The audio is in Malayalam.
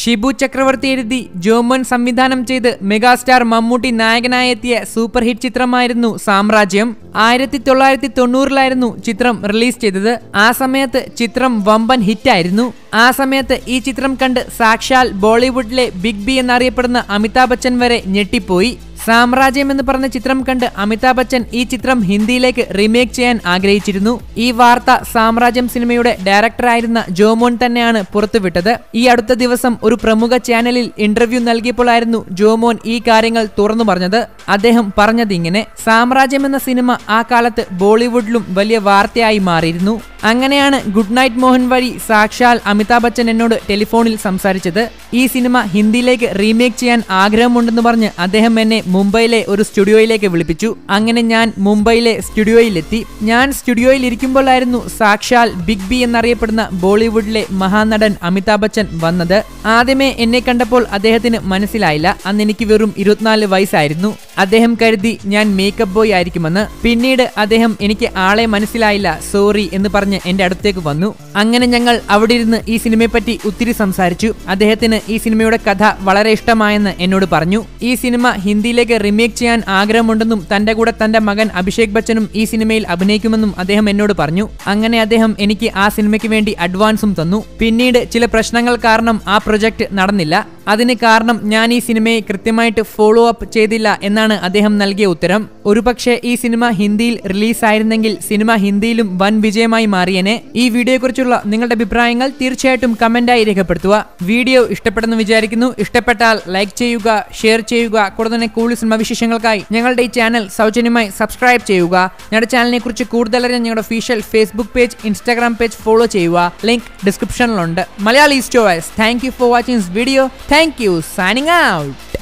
ഷിബു ചക്രവർത്തി എഴുതി ജോമോൻ സംവിധാനം ചെയ്ത് മെഗാസ്റ്റാർ മമ്മൂട്ടി നായകനായി എത്തിയ സൂപ്പർ ഹിറ്റ് ചിത്രമായിരുന്നു സാമ്രാജ്യം. ആയിരത്തി തൊള്ളായിരത്തി തൊണ്ണൂറിലായിരുന്നു ചിത്രം റിലീസ് ചെയ്തത്. ആ സമയത്ത് ചിത്രം വമ്പൻ ഹിറ്റായിരുന്നു. ആ സമയത്ത് ഈ ചിത്രം കണ്ട് സാക്ഷാൽ ബോളിവുഡിലെ ബിഗ് ബി എന്നറിയപ്പെടുന്ന അമിതാഭ് ബച്ചൻ വരെ ഞെട്ടിപ്പോയി. സാമ്രാജ്യം എന്ന് പറഞ്ഞ ചിത്രം കണ്ട് അമിതാഭ് ബച്ചൻ ഈ ചിത്രം ഹിന്ദിയിലേക്ക് റീമേക്ക് ചെയ്യാൻ ആഗ്രഹിച്ചിരുന്നു. ഈ വാർത്ത സാമ്രാജ്യം സിനിമയുടെ ഡയറക്ടറായിരുന്ന ജോമോൻ തന്നെയാണ് പുറത്തുവിട്ടത്. ഈ അടുത്ത ദിവസം ഒരു പ്രമുഖ ചാനലിൽ ഇന്റർവ്യൂ നൽകിയപ്പോഴായിരുന്നു ജോമോൻ ഈ കാര്യങ്ങൾ തുറന്നു പറഞ്ഞത്. അദ്ദേഹം പറഞ്ഞത് ഇങ്ങനെ സാമ്രാജ്യം എന്ന സിനിമ ആ കാലത്ത് ബോളിവുഡിലും വലിയ വാർത്തയായി മാറിയിരുന്നു. അങ്ങനെയാണ് ഗുഡ് നൈറ്റ് മോഹൻ വഴി സാക്ഷാൽ അമിതാഭ് ബച്ചൻ എന്നോട് ടെലിഫോണിൽ സംസാരിച്ചത്. ഈ സിനിമ ഹിന്ദിയിലേക്ക് റീമേക്ക് ചെയ്യാൻ ആഗ്രഹമുണ്ടെന്ന് പറഞ്ഞ് അദ്ദേഹം എന്നെ മുംബൈയിലെ ഒരു സ്റ്റുഡിയോയിലേക്ക് വിളിപ്പിച്ചു. അങ്ങനെ ഞാൻ മുംബൈയിലെ സ്റ്റുഡിയോയിലെത്തി. ഞാൻ സ്റ്റുഡിയോയിൽ ഇരിക്കുമ്പോഴായിരുന്നു സാക്ഷാൽ ബിഗ് ബി എന്നറിയപ്പെടുന്ന ബോളിവുഡിലെ മഹാനടൻ അമിതാഭ് ബച്ചൻ വന്നത്. ആദ്യമേ എന്നെ കണ്ടപ്പോൾ അദ്ദേഹത്തിന് മനസ്സിലായില്ല. അന്ന് എനിക്ക് വെറും ഇരുപത്തിനാല് വയസ്സായിരുന്നു. അദ്ദേഹം കരുതി ഞാൻ മേക്കപ്പ് ബോയ് ആയിരിക്കുമെന്ന്. പിന്നീട് അദ്ദേഹം എനിക്ക് ആളെ മനസ്സിലായില്ല സോറി എന്ന് പറഞ്ഞ് എന്റെ അടുത്തേക്ക് വന്നു. അങ്ങനെ ഞങ്ങൾ അവിടെ ഇരുന്ന് ഈ സിനിമയെപ്പറ്റി ഒത്തിരി സംസാരിച്ചു. അദ്ദേഹത്തിന് ഈ സിനിമയുടെ കഥ വളരെ ഇഷ്ടമായെന്ന് എന്നോട് പറഞ്ഞു. ഈ സിനിമ ഹിന്ദിയിലേക്ക് റിമേക്ക് ചെയ്യാൻ ആഗ്രഹമുണ്ടെന്നും തന്റെ കൂടെ തന്റെ മകൻ അഭിഷേക് ബച്ചനും ഈ സിനിമയിൽ അഭിനയിക്കുമെന്നും അദ്ദേഹം എന്നോട് പറഞ്ഞു. അങ്ങനെ അദ്ദേഹം എനിക്ക് ആ സിനിമയ്ക്ക് വേണ്ടി അഡ്വാൻസും തന്നു. പിന്നീട് ചില പ്രശ്നങ്ങൾ കാരണം ആ പ്രൊജക്ട് നടന്നില്ല. അതിന് കാരണം ഞാൻ ഈ സിനിമയെ കൃത്യമായിട്ട് ഫോളോ അപ്പ് ചെയ്തില്ല എന്നാണ് അദ്ദേഹം നൽകിയ ഉത്തരം. ഒരുപക്ഷെ ഈ സിനിമ ഹിന്ദിയിൽ റിലീസായിരുന്നെങ്കിൽ സിനിമ ഹിന്ദിയിലും വൻ വിജയമായി മാറിയനെ. ഈ വീഡിയോയെക്കുറിച്ചുള്ള നിങ്ങളുടെ അഭിപ്രായങ്ങൾ തീർച്ചയായിട്ടും കമന്റായി രേഖപ്പെടുത്തുക. വീഡിയോ ഇഷ്ടപ്പെട്ടെന്ന് വിചാരിക്കുന്നു. ഇഷ്ടപ്പെട്ടാൽ ലൈക്ക് ചെയ്യുക ഷെയർ ചെയ്യുക കൂടെ തന്നെ കൂടുതൽ സിനിമ വിശേഷങ്ങൾക്കായി ഞങ്ങളുടെ ഈ ചാനൽ സൗജന്യമായി സബ്സ്ക്രൈബ് ചെയ്യുക. ഞങ്ങളുടെ ചാനലിനെ കുറിച്ച് കൂടുതലറിയാൻ ഞങ്ങളുടെ official Facebook page Instagram page follow ചെയ്യുക. ലിങ്ക് ഡിസ്ക്രിപ്ഷനിലുണ്ട് Malayali സ്റ്റോവേഴ്സ് thank you for watching this video thank you signing out